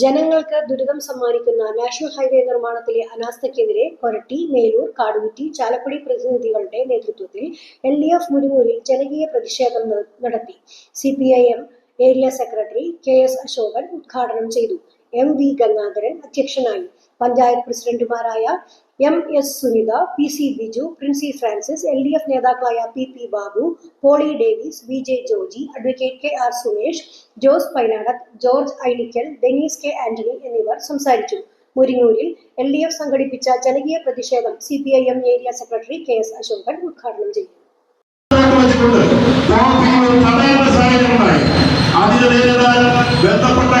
ജനങ്ങൾക്ക് ദുരിതം സമ്മാനിക്കുന്ന നാഷണൽ ഹൈവേ നിർമ്മാണത്തിലെ അനാസ്ഥയ്ക്കെതിരെ കൊരട്ടി മേലൂർ കാടുകുറ്റി ചാലക്കുടി പ്രതിനിധികളുടെ നേതൃത്വത്തിൽ എൽ ഡി എഫ് മുരുകൂരിൽ ജനകീയ പ്രതിഷേധം നടത്തി. C P I M area secretary K S Ashokan ഉദ്ഘാടനം ചെയ്തു. എം വി ഗംഗാധരൻ അധ്യക്ഷനായി. പഞ്ചായത്ത് പ്രസിഡന്റുമാരായ M S Sunitha P C Biju Princy Francis L D F നേതാക്കളായ P P Babu Poly Davis V J Joji advocate K R Sumesh Jose Painadath George Ainikkal Denis K Antony എന്നിവർ സംസാരിച്ചു. മുരിങ്ങൂരിൽ L D F സംഘടിപ്പിച്ച ജനകീയ പ്രതിഷേധം C P I M area secretary K S Ashokan ഉദ്ഘാടനം ചെയ്തു. ബന്ധപ്പെട്ട നേരിടാൻ ബന്ധപ്പെട്ട